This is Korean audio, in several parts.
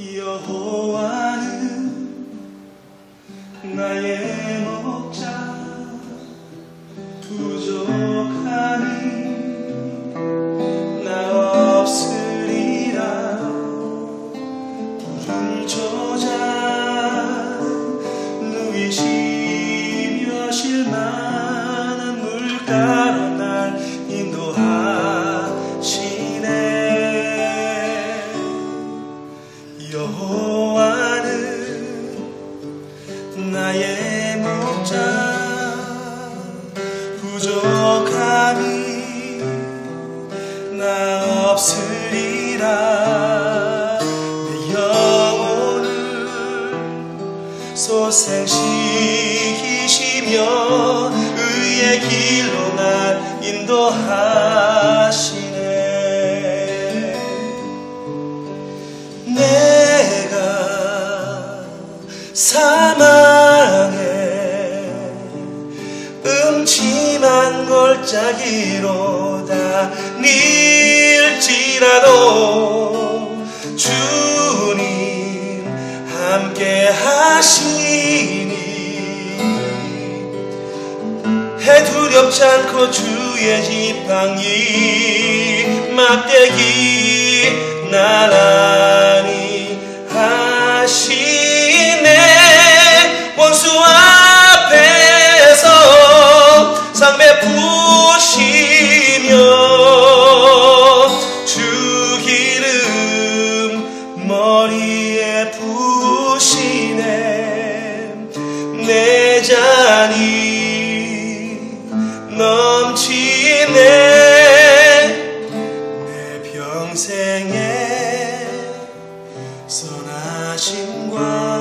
여호와는 나의 목자 부족함이 나 없으리라. 푸른 조자 누이시며 실만한 물가로 여호와는 나의 목자 부족함이 나 없으리라. 내 영혼을 소생시키시며 의의 길로 날 인도하 사망의 음침한 골짜기로다 밀지라도 주님 함께 하시니 해 두렵지 않고 주의 지팡이 막대기 나란히 하시네 내 평생에 선하심과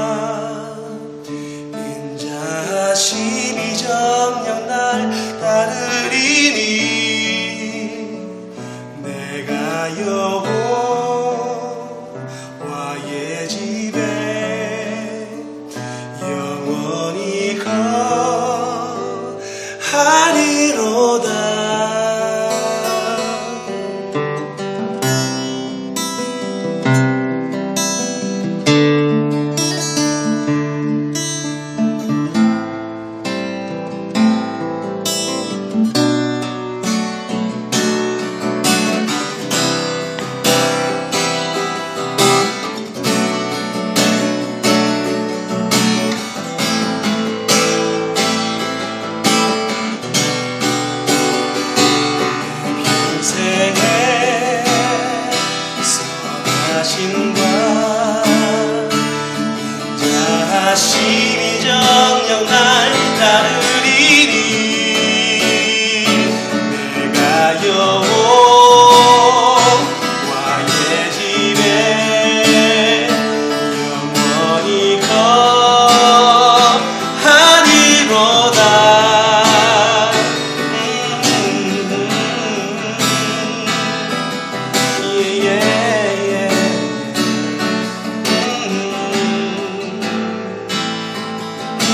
평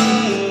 you.